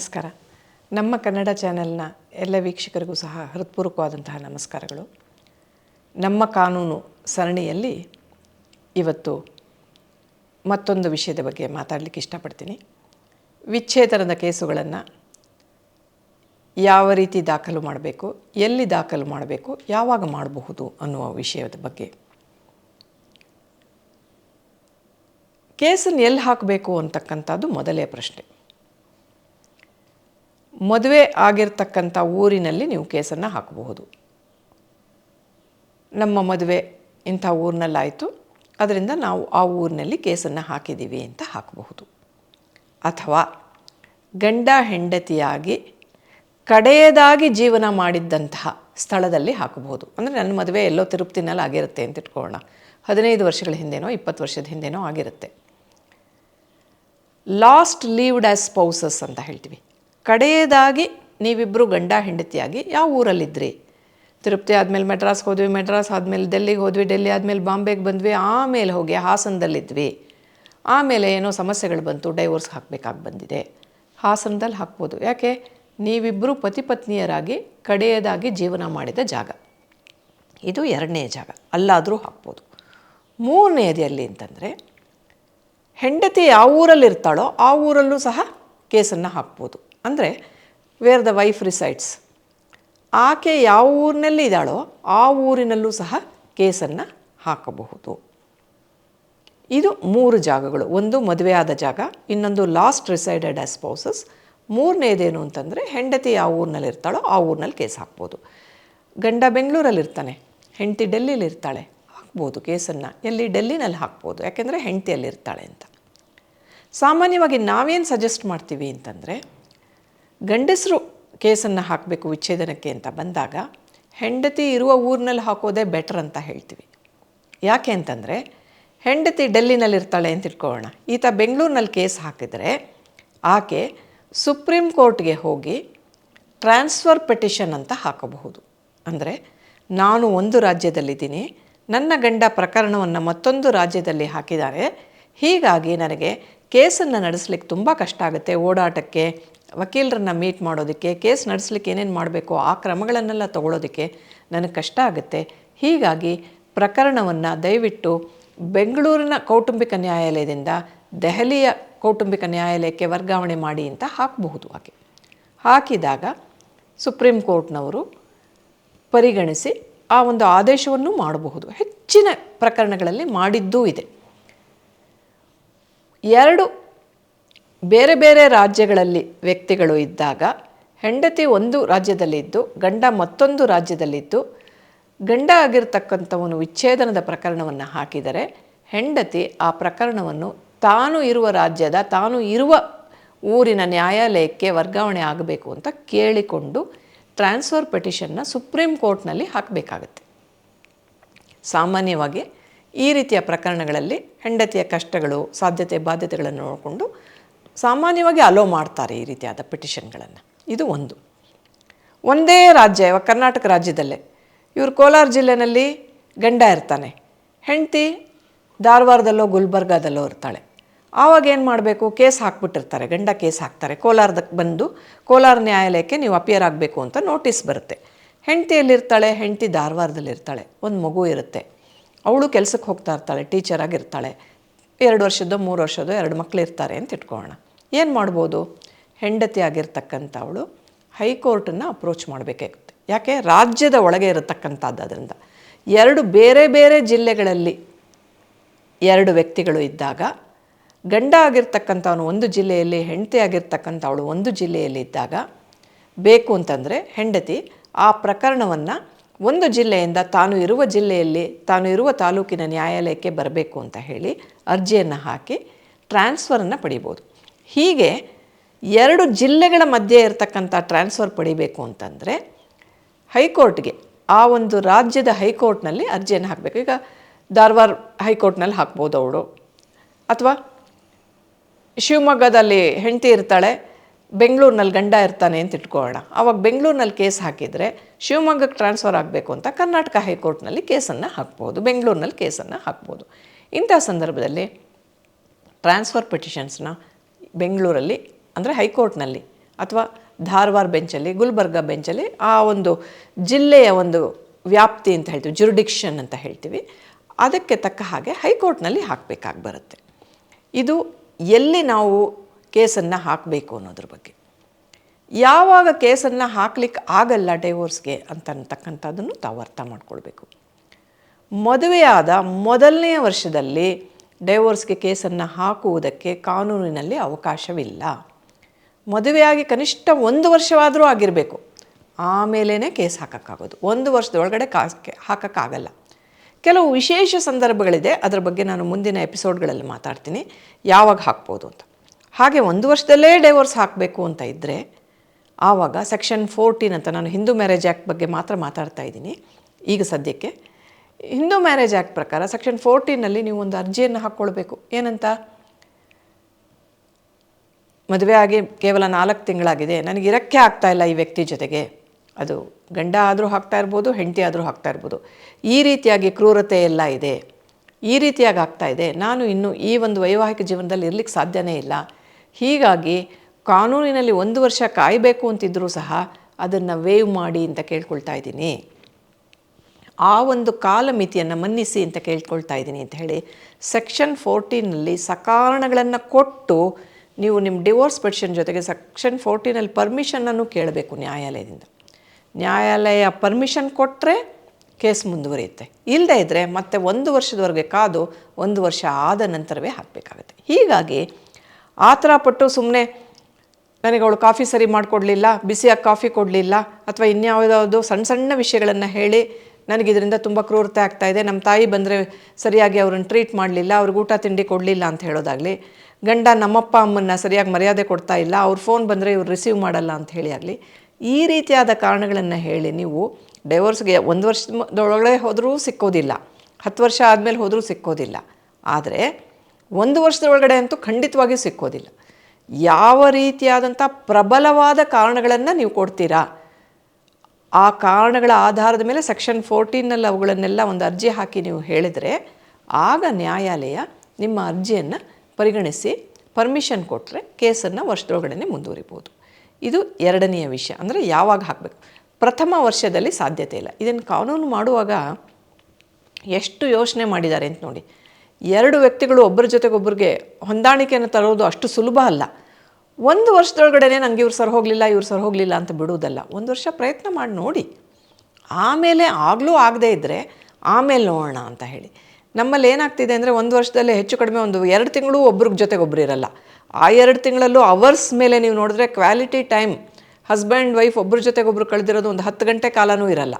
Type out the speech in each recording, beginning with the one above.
ನಮಸ್ಕಾರ. ನಮ್ಮ ಕನ್ನಡ ಚಾನೆಲ್ನ ಎಲ್ಲ ವೀಕ್ಷಕರಿಗೂ ಸಹ ಹೃತ್ಪೂರ್ವಕವಾದಂತಹ ನಮಸ್ಕಾರಗಳು. ನಮ್ಮ ಕಾನೂನು ಸರಣಿಯಲ್ಲಿ ಇವತ್ತು ಮತ್ತೊಂದು ವಿಷಯದ ಬಗ್ಗೆ ಮಾತಾಡಲಿಕ್ಕೆ ಇಷ್ಟಪಡ್ತೀನಿ. ವಿಚ್ಛೇದನದ ಕೇಸುಗಳನ್ನು ಯಾವ ರೀತಿ ದಾಖಲು ಮಾಡಬೇಕು, ಎಲ್ಲಿ ದಾಖಲು ಮಾಡಬೇಕು, ಯಾವಾಗ ಮಾಡಬಹುದು ಅನ್ನುವ ವಿಷಯದ ಬಗ್ಗೆ. ಕೇಸನ್ನು ಎಲ್ಲಿ ಹಾಕಬೇಕು ಅಂತಕ್ಕಂಥದ್ದು ಮೊದಲೇ ಪ್ರಶ್ನೆ. ಮದುವೆ ಆಗಿರ್ತಕ್ಕಂಥ ಊರಿನಲ್ಲಿ ನೀವು ಕೇಸನ್ನು ಹಾಕಬಹುದು. ನಮ್ಮ ಮದುವೆ ಇಂಥ ಊರಿನಲ್ಲಾಯಿತು. ಅದರಿಂದ ನಾವು ಆ ಊರಿನಲ್ಲಿ ಕೇಸನ್ನು ಹಾಕಿದ್ದೀವಿ ಅಂತ ಹಾಕಬಹುದು. ಅಥವಾ ಗಂಡ ಹೆಂಡತಿಯಾಗಿ ಕಡೆಯದಾಗಿ ಜೀವನ ಮಾಡಿದ್ದಂತಹ ಸ್ಥಳದಲ್ಲಿ ಹಾಕಬಹುದು. ಅಂದರೆ ನನ್ನ ಮದುವೆ ಎಲ್ಲೋ ತಿರುಪತಿನಲ್ಲಿ ಆಗಿರುತ್ತೆ ಅಂತ ಇಟ್ಕೊಳ್ಳೋಣ. ಹದಿನೈದು ವರ್ಷಗಳ ಹಿಂದೆನೋ, ಇಪ್ಪತ್ತು ವರ್ಷದ ಹಿಂದೆನೋ ಆಗಿರುತ್ತೆ. ಲಾಸ್ಟ್ ಲೀವ್ಡ್ ಆ್ಯಸ್ ಸ್ಪೌಸಸ್ ಅಂತ ಹೇಳ್ತೀವಿ. ಕಡೆಯದಾಗಿ ನೀವಿಬ್ಬರು ಗಂಡ ಹೆಂಡತಿಯಾಗಿ ಯಾವ ಊರಲ್ಲಿದ್ದಿರಿ ತಿರುಪತಿ ಆದಮೇಲೆ ಮೆಡ್ರಾಸ್ಗೆ ಹೋದ್ವಿ ಮೆಡ್ರಾಸ್ ಆದಮೇಲೆ ಡೆಲ್ಲಿಗೆ ಹೋದ್ವಿ ಡೆಲ್ಲಿ ಆದಮೇಲೆ ಬಾಂಬೆಗೆ ಬಂದ್ವಿ, ಆಮೇಲೆ ಹೋಗಿ ಹಾಸನದಲ್ಲಿದ್ವಿ. ಆಮೇಲೆ ಏನೋ ಸಮಸ್ಯೆಗಳು ಬಂತು, ಡೈವೋರ್ಸ್ ಹಾಕಬೇಕಾಗಿ ಬಂದಿದೆ. ಹಾಸನದಲ್ಲಿ ಹಾಕ್ಬೋದು. ಯಾಕೆ? ನೀವಿಬ್ಬರು ಪತಿ ಪತ್ನಿಯರಾಗಿ ಕಡೆಯದಾಗಿ ಜೀವನ ಮಾಡಿದ ಜಾಗ. ಇದು ಎರಡನೇ ಜಾಗ. ಅಲ್ಲಾದರೂ ಹಾಕ್ಬೋದು. ಮೂರನೇದು ಎಲ್ಲಿ ಅಂತಂದರೆ, ಹೆಂಡತಿ ಯಾವ ಊರಲ್ಲಿ ಇರ್ತಾಳೋ ಆ ಊರಲ್ಲೂ ಸಹ ಕೇಸನ್ನು ಹಾಕ್ಬೋದು. ಅಂದರೆ ವೇರ್ ದ ವೈಫ್ ರಿಸೈಡ್ಸ್ ಆಕೆ ಯಾವ ಊರಿನಲ್ಲಿ ಇದ್ದಾಳೋ, ಆ ಊರಿನಲ್ಲೂ ಸಹ ಕೇಸನ್ನು ಹಾಕಬಹುದು. ಇದು ಮೂರು ಜಾಗಗಳು. ಒಂದು ಮದುವೆಯಾದ ಜಾಗ, ಇನ್ನೊಂದು ಲಾಸ್ಟ್ ರಿಸೈಡೆಡ್ ಸ್ಪೌಸಸ್ ಮೂರನೇದೇನು ಅಂತಂದರೆ, ಹೆಂಡತಿ ಯಾವ ಊರಿನಲ್ಲಿ ಇರ್ತಾಳೋ ಆ ಊರಿನಲ್ಲಿ ಕೇಸ್ ಹಾಕ್ಬೋದು. ಗಂಡ ಬೆಂಗಳೂರಲ್ಲಿ ಇರ್ತಾನೆ, ಹೆಂಡತಿ ಡೆಲ್ಲಿಲಿ ಇರ್ತಾಳೆ, ಹಾಕ್ಬೋದು ಕೇಸನ್ನು. ಎಲ್ಲಿ? ಡೆಲ್ಲಿನಲ್ಲಿ ಹಾಕ್ಬೋದು. ಯಾಕೆಂದರೆ ಹೆಂಡತಿಯಲ್ಲಿ ಇರ್ತಾಳೆ ಅಂತ. ಸಾಮಾನ್ಯವಾಗಿ ನಾವೇನು ಸಜೆಸ್ಟ್ ಮಾಡ್ತೀವಿ ಅಂತಂದರೆ ಗಂಡಸರು ಕೇಸನ್ನು ಹಾಕಬೇಕು ವಿಚ್ಛೇದನಕ್ಕೆ ಅಂತ ಬಂದಾಗ ಹೆಂಡತಿ ಇರುವ ಊರಿನಲ್ಲಿ ಹಾಕೋದೇ ಬೆಟರ್ ಅಂತ ಹೇಳ್ತೀವಿ. ಯಾಕೆ ಅಂತಂದರೆ ಹೆಂಡತಿ ಡೆಲ್ಲಿನಲ್ಲಿ ಇರ್ತಾಳೆ ಅಂತ ಇಟ್ಕೊಳ್ಳೋಣ ಈತ ಬೆಂಗಳೂರಿನಲ್ಲಿ ಕೇಸ್ ಹಾಕಿದರೆ ಆಕೆ ಸುಪ್ರೀಂ ಕೋರ್ಟ್ಗೆ ಹೋಗಿ ಟ್ರಾನ್ಸ್ಫರ್ ಪೆಟಿಷನ್ ಅಂತ ಹಾಕಬಹುದು. ಅಂದರೆ ನಾನು ಒಂದು ರಾಜ್ಯದಲ್ಲಿದ್ದೀನಿ, ನನ್ನ ಗಂಡ ಪ್ರಕರಣವನ್ನು ಮತ್ತೊಂದು ರಾಜ್ಯದಲ್ಲಿ ಹಾಕಿದ್ದಾರೆ ಹೀಗಾಗಿ ನನಗೆ ಕೇಸನ್ನು ನಡೆಸಲಿಕ್ಕೆ ತುಂಬ ಕಷ್ಟ ಆಗುತ್ತೆ ಓಡಾಟಕ್ಕೆ. ವಕೀಲರನ್ನ ಮೀಟ್ ಮಾಡೋದಕ್ಕೆ, ಕೇಸ್ ನಡೆಸಲಿಕ್ಕೆ ಏನೇನು ಮಾಡಬೇಕು, ಆ ಕ್ರಮಗಳನ್ನೆಲ್ಲ ತಗೊಳ್ಳೋದಕ್ಕೆ ನನಗೆ ಕಷ್ಟ ಆಗುತ್ತೆ. ಹೀಗಾಗಿ ಪ್ರಕರಣವನ್ನು ದಯವಿಟ್ಟು ಬೆಂಗಳೂರಿನ ಕೌಟುಂಬಿಕ ನ್ಯಾಯಾಲಯದಿಂದ ದೆಹಲಿಯ ಕೌಟುಂಬಿಕ ನ್ಯಾಯಾಲಯಕ್ಕೆ ವರ್ಗಾವಣೆ ಮಾಡಿ ಅಂತ ಹಾಕಬಹುದು ಹಾಗೆ. ಹಾಕಿದಾಗ ಸುಪ್ರೀಂ ಕೋರ್ಟ್ನವರು ಪರಿಗಣಿಸಿ ಆ ಒಂದು ಆದೇಶವನ್ನು ಮಾಡಬಹುದು. ಹೆಚ್ಚಿನ ಪ್ರಕರಣಗಳಲ್ಲಿ ಮಾಡಿದ್ದೂ ಇದೆ. ಎರಡು ಬೇರೆ ಬೇರೆ ರಾಜ್ಯಗಳಲ್ಲಿ ವ್ಯಕ್ತಿಗಳು ಇದ್ದಾಗ, ಹೆಂಡತಿ ಒಂದು ರಾಜ್ಯದಲ್ಲಿದ್ದು, ಗಂಡ ಮತ್ತೊಂದು ರಾಜ್ಯದಲ್ಲಿದ್ದು, ಗಂಡ ಆಗಿರ್ತಕ್ಕಂಥವನು ವಿಚ್ಛೇದನದ ಪ್ರಕರಣವನ್ನು ಹಾಕಿದರೆ ಹೆಂಡತಿ ಆ ಪ್ರಕರಣವನ್ನು ತಾನು ಇರುವ ರಾಜ್ಯದ, ತಾನು ಇರುವ ಊರಿನ ನ್ಯಾಯಾಲಯಕ್ಕೆ ವರ್ಗಾವಣೆ ಆಗಬೇಕು ಅಂತ ಕೇಳಿಕೊಂಡು ಟ್ರಾನ್ಸ್ಫರ್ ಪೆಟಿಷನ್ನ ಸುಪ್ರೀಂ ಕೋರ್ಟ್ನಲ್ಲಿ ಹಾಕಬೇಕಾಗತ್ತೆ. ಸಾಮಾನ್ಯವಾಗಿ ಈ ರೀತಿಯ ಪ್ರಕರಣಗಳಲ್ಲಿ ಹೆಂಡತಿಯ ಕಷ್ಟಗಳು, ಸಾಧ್ಯತೆ, ಬಾಧ್ಯತೆಗಳನ್ನು ನೋಡಿಕೊಂಡು ಸಾಮಾನ್ಯವಾಗಿ ಅಲೋ ಮಾಡ್ತಾರೆ ಈ ರೀತಿಯಾದ ಪಿಟಿಷನ್ಗಳನ್ನು ಇದು ಒಂದು. ಒಂದೇ ರಾಜ್ಯ ಕರ್ನಾಟಕ ರಾಜ್ಯದಲ್ಲೇ, ಇವರು ಕೋಲಾರ ಜಿಲ್ಲೆಯಲ್ಲಿ ಗಂಡ ಇರ್ತಾನೆ. ಹೆಂಡತಿ ಧಾರವಾಡದಲ್ಲೋ, ಗುಲ್ಬರ್ಗಾದಲ್ಲೋ ಇರ್ತಾಳೆ. ಆವಾಗ ಏನು ಮಾಡಬೇಕು? ಕೇಸ್ ಹಾಕ್ಬಿಟ್ಟಿರ್ತಾರೆ. ಗಂಡ ಕೇಸ್ ಹಾಕ್ತಾರೆ. ಕೋಲಾರದಕ್ಕೆ ಬಂದು ಕೋಲಾರ ನ್ಯಾಯಾಲಯಕ್ಕೆ ನೀವು ಅಪಿಯರ್ ಆಗಬೇಕು ಅಂತ ನೋಟಿಸ್ ಬರುತ್ತೆ. ಹೆಂಡತಿಯಲ್ಲಿರ್ತಾಳೆ, ಹೆಂಡತಿ ಧಾರವಾಡದಲ್ಲಿರ್ತಾಳೆ. ಒಂದು ಮಗು ಇರುತ್ತೆ. ಅವಳು ಕೆಲಸಕ್ಕೆ ಹೋಗ್ತಾ ಇರ್ತಾಳೆ ಟೀಚರ್ ಆಗಿರ್ತಾಳೆ. ಎರಡು ವರ್ಷದ್ದು, ಮೂರು ವರ್ಷದ್ದು ಎರಡು ಮಕ್ಕಳು ಇರ್ತಾರೆ ಅಂತ ಇಟ್ಕೊಳ್ಳೋಣ. ಏನು ಮಾಡ್ಬೋದು? ಹೆಂಡತಿ ಆಗಿರ್ತಕ್ಕಂಥವಳು ಹೈಕೋರ್ಟನ್ನು ಅಪ್ರೋಚ್ ಮಾಡಬೇಕಾಗುತ್ತೆ. ಯಾಕೆ? ರಾಜ್ಯದ ಒಳಗೆ ಇರತಕ್ಕಂಥದ್ದು ಅದರಿಂದ. ಎರಡು ಬೇರೆ ಬೇರೆ ಜಿಲ್ಲೆಗಳಲ್ಲಿ ಎರಡು ವ್ಯಕ್ತಿಗಳು ಇದ್ದಾಗ, ಗಂಡ ಆಗಿರ್ತಕ್ಕಂಥವನು ಒಂದು ಜಿಲ್ಲೆಯಲ್ಲಿ, ಹೆಂಡತಿ ಆಗಿರ್ತಕ್ಕಂಥವಳು ಒಂದು ಜಿಲ್ಲೆಯಲ್ಲಿ ಇದ್ದಾಗ, ಬೇಕು ಅಂತಂದರೆ ಹೆಂಡತಿ ಆ ಪ್ರಕರಣವನ್ನು ಒಂದು ಜಿಲ್ಲೆಯಿಂದ ತಾನು ಇರುವ ಜಿಲ್ಲೆಯಲ್ಲಿ ತಾನು ಇರುವ ತಾಲೂಕಿನ ನ್ಯಾಯಾಲಯಕ್ಕೆ ಬರಬೇಕು ಅಂತ ಹೇಳಿ ಅರ್ಜಿಯನ್ನು ಹಾಕಿ ಟ್ರಾನ್ಸ್ಫರನ್ನು ಪಡಿಬೋದು. ಹೀಗೆ ಎರಡು ಜಿಲ್ಲೆಗಳ ಮಧ್ಯೆ ಇರತಕ್ಕಂಥ ಟ್ರಾನ್ಸ್ಫರ್ ಪಡಿಬೇಕು ಅಂತಂದರೆ ಹೈಕೋರ್ಟ್ಗೆ ಆ ಒಂದು ರಾಜ್ಯದ ಹೈಕೋರ್ಟ್ನಲ್ಲಿ ಅರ್ಜಿಯನ್ನು ಹಾಕಬೇಕು. ಈಗ ಧಾರವಾಡ ಹೈಕೋರ್ಟ್ನಲ್ಲಿ ಹಾಕ್ಬೋದು ಅವಳು. ಅಥವಾ ಶಿವಮೊಗ್ಗದಲ್ಲಿ ಹೆಂಡತಿ ಇರ್ತಾಳೆ ಬೆಂಗಳೂರಿನಲ್ಲಿ ಗಂಡ ಇರ್ತಾನೆ ಅಂತ ಇಟ್ಕೊಳ್ಳೋಣ. ಆವಾಗ ಬೆಂಗಳೂರಿನಲ್ಲಿ ಕೇಸ್ ಹಾಕಿದರೆ ಶಿವಮೊಗ್ಗಕ್ಕೆ ಟ್ರಾನ್ಸ್ಫರ್ ಆಗಬೇಕು ಅಂತ ಕರ್ನಾಟಕ ಹೈಕೋರ್ಟ್ನಲ್ಲಿ ಕೇಸನ್ನು ಹಾಕ್ಬೋದು, ಬೆಂಗಳೂರಿನಲ್ಲಿ ಕೇಸನ್ನು ಹಾಕ್ಬೋದು. ಇಂಥ ಸಂದರ್ಭದಲ್ಲಿ ಟ್ರಾನ್ಸ್ಫರ್ ಪಿಟಿಷನ್ಸ್ನ ಬೆಂಗಳೂರಲ್ಲಿ ಅಂದರೆ ಹೈಕೋರ್ಟ್ನಲ್ಲಿ ಅಥವಾ ಧಾರವಾಡ ಬೆಂಚಲ್ಲಿ, ಗುಲ್ಬರ್ಗ ಬೆಂಚಲ್ಲಿ ಆ ಒಂದು ಜಿಲ್ಲೆಯ ಒಂದು ವ್ಯಾಪ್ತಿ ಅಂತ ಹೇಳ್ತೀವಿ ಜುರಿಡಿಕ್ಷನ್ ಅಂತ ಹೇಳ್ತೀವಿ. ಅದಕ್ಕೆ ತಕ್ಕ ಹಾಗೆ ಹೈಕೋರ್ಟ್ನಲ್ಲಿ ಹಾಕಬೇಕಾಗಿ ಬರುತ್ತೆ. ಇದು ಎಲ್ಲಿ ನಾವು ಕೇಸನ್ನು ಹಾಕಬೇಕು ಅನ್ನೋದ್ರ ಬಗ್ಗೆ. ಯಾವಾಗ ಕೇಸನ್ನು ಹಾಕ್ಲಿಕ್ಕೆ ಆಗಲ್ಲ ಡೈವೋರ್ಸ್ಗೆ ಅಂತ ಅಂತಕ್ಕಂಥದ್ದನ್ನು ತಾವು ಅರ್ಥ ಮಾಡ್ಕೊಳ್ಬೇಕು. ಮದುವೆಯಾದ ಮೊದಲನೆಯ ವರ್ಷದಲ್ಲಿ ಡೈವೋರ್ಸ್ಗೆ ಕೇಸನ್ನು ಹಾಕುವುದಕ್ಕೆ ಕಾನೂನಿನಲ್ಲಿ ಅವಕಾಶವಿಲ್ಲ. ಮದುವೆಯಾಗಿ ಕನಿಷ್ಠ ಒಂದು ವರ್ಷವಾದರೂ ಆಗಿರಬೇಕು. ಆಮೇಲೇ ಕೇಸ್ ಹಾಕೋಕ್ಕಾಗೋದು. ಒಂದು ವರ್ಷದೊಳಗಡೆ ಕಾಸ್ ಹಾಕೋಕ್ಕಾಗಲ್ಲ. ಕೆಲವು ವಿಶೇಷ ಸಂದರ್ಭಗಳಿದೆ. ಅದರ ಬಗ್ಗೆ ನಾನು ಮುಂದಿನ ಎಪಿಸೋಡ್ಗಳಲ್ಲಿ ಮಾತಾಡ್ತೀನಿ. ಯಾವಾಗ ಹಾಕ್ಬೋದು ಅಂತ. ಹಾಗೆ ಒಂದು ವರ್ಷದಲ್ಲೇ ಡೈವೋರ್ಸ್ ಹಾಕಬೇಕು ಅಂತ ಇದ್ದರೆ ಆವಾಗ ಸೆಕ್ಷನ್ ಫೋರ್ಟೀನ್ ಅಂತ ನಾನು ಹಿಂದೂ ಮ್ಯಾರೇಜ್ ಆ್ಯಕ್ಟ್ ಬಗ್ಗೆ ಮಾತ್ರ ಮಾತಾಡ್ತಾ ಇದ್ದೀನಿ. ಈಗ ಸದ್ಯಕ್ಕೆ ಹಿಂದೂ ಮ್ಯಾರೇಜ್ ಆ್ಯಕ್ಟ್ ಪ್ರಕಾರ ಸೆಕ್ಷನ್ ಫೋರ್ಟೀನಲ್ಲಿ ನೀವು ಒಂದು ಅರ್ಜಿಯನ್ನು ಹಾಕ್ಕೊಳ್ಬೇಕು. ಏನಂತ? ಮದುವೆ ಆಗಿ ಕೇವಲ ನಾಲ್ಕು ತಿಂಗಳಾಗಿದೆ. ನನಗೆ ಇರಕ್ಕೆ ಆಗ್ತಾ ಇಲ್ಲ ಈ ವ್ಯಕ್ತಿ ಜೊತೆಗೆ. ಅದು ಗಂಡ ಆದರೂ ಹಾಕ್ತಾ ಇರ್ಬೋದು, ಹೆಂಡತಿ ಆದರೂ ಹಾಕ್ತಾ ಇರ್ಬೋದು. ಈ ರೀತಿಯಾಗಿ ಕ್ರೂರತೆ ಎಲ್ಲ ಇದೆ. ಈ ರೀತಿಯಾಗಿ ಆಗ್ತಾ ಇದೆ. ನಾನು ಇನ್ನು ಈ ಒಂದು ವೈವಾಹಿಕ ಜೀವನದಲ್ಲಿ ಇರ್ಲಿಕ್ಕೆ ಸಾಧ್ಯವೇ ಇಲ್ಲ. ಹೀಗಾಗಿ ಕಾನೂನಿನಲ್ಲಿ ಒಂದು ವರ್ಷ ಕಾಯಬೇಕು ಅಂತಿದ್ದರೂ ಸಹ ಅದನ್ನು ವೇವ್ ಮಾಡಿ ಅಂತ ಕೇಳ್ಕೊಳ್ತಾ ಇದ್ದೀನಿ. ಆ ಒಂದು ಕಾಲಮಿತಿಯನ್ನು ಮನ್ನಿಸಿ ಅಂತ ಕೇಳ್ಕೊಳ್ತಾ ಇದ್ದೀನಿ ಅಂತ ಹೇಳಿ ಸೆಕ್ಷನ್ ಫೋರ್ಟೀನಲ್ಲಿ ಸಕಾರಣಗಳನ್ನು ಕೊಟ್ಟು ನೀವು ನಿಮ್ಮ ಡಿವೋರ್ಸ್ ಪೆಟಿಷನ್ ಜೊತೆಗೆ ಸೆಕ್ಷನ್ ಫೋರ್ಟೀನಲ್ಲಿ ಪರ್ಮಿಷನ್ನನ್ನು ಕೇಳಬೇಕು ನ್ಯಾಯಾಲಯದಿಂದ. ನ್ಯಾಯಾಲಯ ಪರ್ಮಿಷನ್ ಕೊಟ್ಟರೆ ಕೇಸ್ ಮುಂದುವರಿಯುತ್ತೆ. ಇಲ್ಲದೇ ಇದ್ದರೆ ಮತ್ತೆ ಒಂದು ವರ್ಷದವರೆಗೆ ಕಾದು ಒಂದು ವರ್ಷ ಆದ ನಂತರವೇ ಹಾಕಬೇಕಾಗುತ್ತೆ. ಹೀಗಾಗಿ ಆ ಥರ ಪಟ್ಟು ಸುಮ್ಮನೆ ನನಗೆ ಅವಳು ಕಾಫಿ ಸರಿ ಮಾಡಿಕೊಡ್ಲಿಲ್ಲ, ಬಿಸಿಯಾಗಿ ಕಾಫಿ ಕೊಡಲಿಲ್ಲ ಅಥವಾ ಇನ್ಯಾವುದಾವುದು ಸಣ್ಣ ಸಣ್ಣ ವಿಷಯಗಳನ್ನು ಹೇಳಿ ನನಗೆ ಇದರಿಂದ ತುಂಬ ಕ್ರೂರತೆ ಆಗ್ತಾ ಇದೆ. ನಮ್ಮ ತಾಯಿ ಬಂದರೆ ಸರಿಯಾಗಿ ಅವ್ರನ್ನ ಟ್ರೀಟ್ ಮಾಡಲಿಲ್ಲ, ಅವ್ರಿಗೆ ಊಟ ತಿಂಡಿ ಕೊಡಲಿಲ್ಲ ಅಂತ ಹೇಳೋದಾಗಲಿ, ಗಂಡ ನಮ್ಮಪ್ಪ ಅಮ್ಮನ್ನ ಸರಿಯಾಗಿ ಮರ್ಯಾದೆ ಕೊಡ್ತಾ ಇಲ್ಲ, ಅವ್ರ ಫೋನ್ ಬಂದರೆ ಇವ್ರು ರಿಸೀವ್ ಮಾಡಲ್ಲ ಅಂತ ಹೇಳಿ ಆಗಲಿ, ಈ ರೀತಿಯಾದ ಕಾರಣಗಳನ್ನು ಹೇಳಿ ನೀವು ಡೈವೋರ್ಸ್ಗೆ ಒಂದು ವರ್ಷದೊಳಗಡೆ ಹೋದರೂ ಸಿಕ್ಕೋದಿಲ್ಲ, ಹತ್ತು ವರ್ಷ ಆದಮೇಲೆ ಹೋದರೂ ಸಿಕ್ಕೋದಿಲ್ಲ. ಆದರೆ ಒಂದು ವರ್ಷದ ಒಳಗಡೆ ಅಂತೂ ಖಂಡಿತವಾಗಿ ಸಿಕ್ಕೋದಿಲ್ಲ. ಯಾವ ರೀತಿಯಾದಂಥ ಪ್ರಬಲವಾದ ಕಾರಣಗಳನ್ನು ನೀವು ಕೊಡ್ತೀರಾ? ಆ ಕಾರಣಗಳ ಆಧಾರದ ಮೇಲೆ ಸೆಕ್ಷನ್ ಫೋರ್ಟೀನಲ್ಲಿ ಅವುಗಳನ್ನೆಲ್ಲ ಒಂದು ಅರ್ಜಿ ಹಾಕಿ ನೀವು ಹೇಳಿದರೆ ಆಗ ನ್ಯಾಯಾಲಯ ನಿಮ್ಮ ಅರ್ಜಿಯನ್ನು ಪರಿಗಣಿಸಿ ಪರ್ಮಿಷನ್ ಕೊಟ್ಟರೆ ಕೇಸನ್ನು ವರ್ಷದೊಳಗಡೆ ಮುಂದುವರಿಬೋದು. ಇದು ಎರಡನೆಯ ವಿಷಯ. ಅಂದರೆ ಯಾವಾಗ ಹಾಕಬೇಕು? ಪ್ರಥಮ ವರ್ಷದಲ್ಲಿ ಸಾಧ್ಯತೆ ಇಲ್ಲ. ಇದನ್ನು ಕಾನೂನು ಮಾಡುವಾಗ ಎಷ್ಟು ಯೋಚನೆ ಮಾಡಿದ್ದಾರೆ ಅಂತ ನೋಡಿ. ಎರಡು ವ್ಯಕ್ತಿಗಳು ಒಬ್ಬರ ಜೊತೆಗೊಬ್ಬರಿಗೆ ಹೊಂದಾಣಿಕೆಯನ್ನು ತರೋದು ಅಷ್ಟು ಸುಲಭ ಅಲ್ಲ. ಒಂದು ವರ್ಷದೊಳಗಡೆ ನಂಗೆ ಇವ್ರು ಸರ್ ಹೋಗಲಿಲ್ಲ, ಇವ್ರು ಸರ್ ಹೋಗಲಿಲ್ಲ ಅಂತ ಬಿಡುವುದಲ್ಲ. ಒಂದು ವರ್ಷ ಪ್ರಯತ್ನ ಮಾಡಿ ನೋಡಿ. ಆಮೇಲೆ ಆಗಲೂ ಆಗದೇ ಇದ್ದರೆ ಆಮೇಲೆ ನೋಡೋಣ ಅಂತ ಹೇಳಿ. ನಮ್ಮಲ್ಲಿ ಏನಾಗ್ತಿದೆ ಅಂದರೆ ಒಂದು ವರ್ಷದಲ್ಲೇ ಹೆಚ್ಚು ಕಡಿಮೆ ಒಂದು ಎರಡು ತಿಂಗಳು ಒಬ್ರಿಗೆ ಜೊತೆಗೊಬ್ರು ಇರಲ್ಲ. ಆ ಎರಡು ತಿಂಗಳಲ್ಲೂ ಅವರ್ಸ್ ಮೇಲೆ ನೀವು ನೋಡಿದ್ರೆ ಕ್ವಾಲಿಟಿ ಟೈಮ್, ಹಸ್ಬೆಂಡ್, ವೈಫ್ ಒಬ್ಬರ ಜೊತೆಗೊಬ್ಬರು ಕಳೆದಿರೋದು ಒಂದು ಹತ್ತು ಗಂಟೆ ಕಾಲನೂ ಇರಲ್ಲ.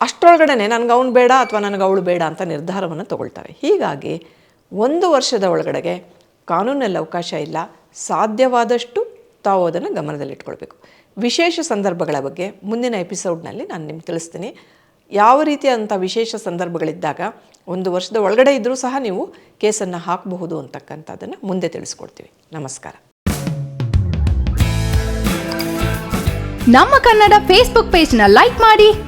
ಅಷ್ಟರೊಳಗಡೆ ನನಗೆ ಅವನು ಬೇಡ ಅಥವಾ ನನಗೆ ಅವಳು ಬೇಡ ಅಂತ ನಿರ್ಧಾರವನ್ನು ತಗೊಳ್ತಾರೆ. ಹೀಗಾಗಿ ಒಂದು ವರ್ಷದ ಒಳಗಡೆಗೆ ಕಾನೂನಲ್ಲಿ ಅವಕಾಶ ಇಲ್ಲ. ಸಾಧ್ಯವಾದಷ್ಟು ತಾವು ಅದನ್ನು ಗಮನದಲ್ಲಿಟ್ಕೊಳ್ಬೇಕು. ವಿಶೇಷ ಸಂದರ್ಭಗಳ ಬಗ್ಗೆ ಮುಂದಿನ ಎಪಿಸೋಡ್ನಲ್ಲಿ ನಾನು ನಿಮ್ಗೆ ತಿಳಿಸ್ತೀನಿ. ಯಾವ ರೀತಿಯಾದಂಥ ವಿಶೇಷ ಸಂದರ್ಭಗಳಿದ್ದಾಗ ಒಂದು ವರ್ಷದ ಒಳಗಡೆ ಇದ್ದರೂ ಸಹ ನೀವು ಕೇಸನ್ನು ಹಾಕಬಹುದು ಅಂತಕ್ಕಂಥದ್ದನ್ನು ಮುಂದೆ ತಿಳಿಸ್ಕೊಡ್ತೀವಿ. ನಮಸ್ಕಾರ. ನಮ್ಮ ಕನ್ನಡ ಫೇಸ್ಬುಕ್ ಪೇಜ್ನ ಲೈಕ್ ಮಾಡಿ